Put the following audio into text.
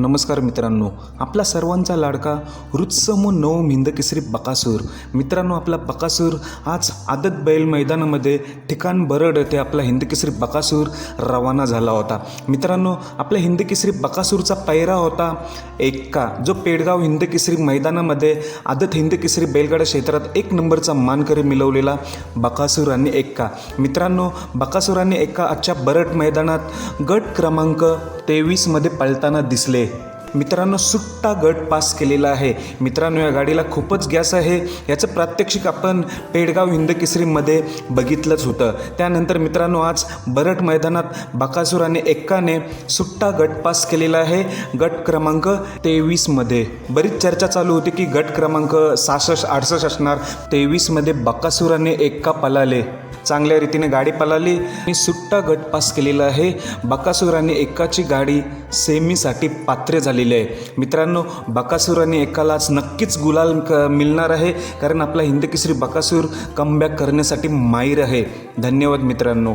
नमस्कार मित्रांनो आपला सर्वांचा लाडका रुत्समो नऊ हिंदकेसरी बकासूर. मित्रांनो आपला बकासूर आज आदत बैल मैदानामध्ये ठिकाण बरड येथे आपला हिंदकेसरी बकासूर रवाना झाला होता. मित्रांनो आपल्या हिंदकेसरी बकासूरचा पैरा होता एक्का जो पेडगाव हिंदकेसरी मैदानामध्ये आदत हिंदकेसरी बैलगाडा क्षेत्रात एक नंबरचा मानकरी मिळवलेला बकासूर आणि एक्का. मित्रांनो बकासूर आणि एक्का आजच्या बरड मैदानात गट क्रमांक तेवीसमध्ये पळताना दिसले. मित्रांनो सुट्टा गट पास केलेला आहे. मित्रांनो या गाडीला खूपच गॅस आहे. याचं प्रात्यक्षिक आपण पेडगाव हिंदकेसरीमध्ये बघितलंच होतं. त्यानंतर मित्रांनो आज बरट मैदानात बकासूर आणि एक्काने सुट्टा गट पास केलेला आहे. गट क्रमांक तेवीसमध्ये. बरीच चर्चा चालू होती की गट क्रमांक सहासष्ट अडसष्ट असणार. तेवीसमध्ये बकासूर आणि एक्का पलाले. चांगल्या रीतीने गाडी पळाली. आणि सुट्टा गट पास केलेला आहे. बकासुराने एकाची गाडी सेमीसाठी पात्र झालेली आहे. मित्रांनो बकासुराने एकालाच नक्कीच गुलाल क मिळणार आहे. कारण आपला हिंदकेसरी बकासूर कमबॅक करण्यासाठी माहीर आहे. धन्यवाद मित्रांनो.